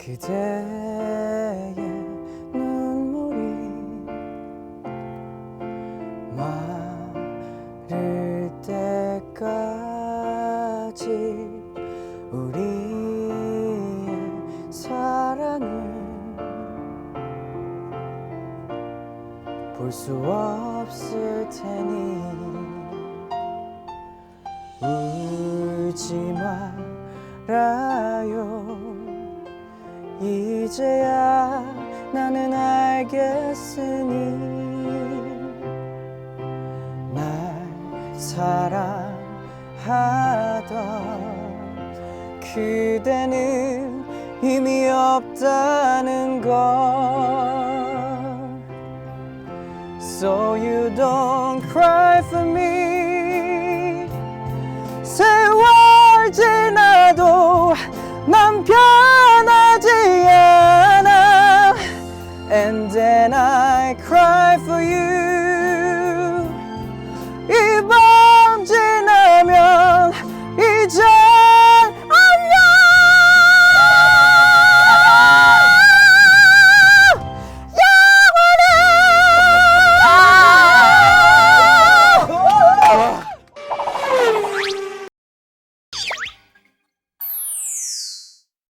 그대의 눈물이 마를 때까지 우리의 사랑을 볼 수 없을 테니 울지 말아요 이제야 나는 알겠으니 날 사랑하던 그대는 의미 없다는 걸. So you don't cry when I cry for you.